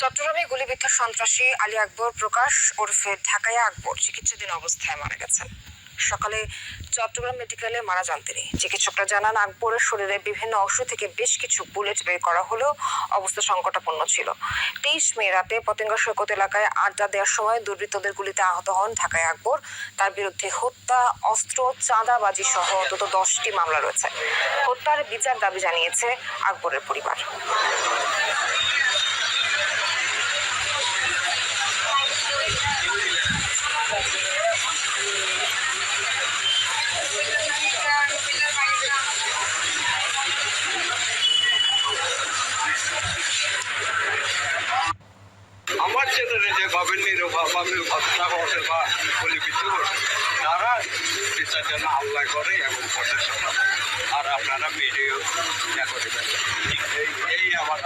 চট্টগ্রামে গুলিবিদ্ধ সন্ত্রাসী আলী আকবর প্রকাশ ওরফে ঢাকায়া আকবর চিকিৎসাধীন অবস্থায় মারা গেছেন। সকালে চট্টগ্রাম মেডিকেলে মারা যান তিনি। চিকিৎসকরা জানান, আকবরের শরীরে বিভিন্ন অংশ থেকে বেশ কিছু বুলেট বের করা হলেও অবস্থা সংকটাপন্ন ছিল। তেইশ মে রাতে পতেঙ্গা সৈকত এলাকায় আড্ডা দেওয়ার সময় দুর্বৃত্তদের গুলিতে আহত হন ঢাকায় আকবর। তার বিরুদ্ধে হত্যা, অস্ত্র, চাঁদাবাজি সহ অন্তত দশটি মামলা রয়েছে। হত্যার বিচার দাবি জানিয়েছে আকবরের পরিবার। ছেলেরা যেভাবে নিরভাবে হত্যা করছে বা গুলিবিদ্ধ করছে তারা বিচার জন্য আল্লাহ করে এবং প্রশাসন আর আপনারা মিডিয়া করে এই আমার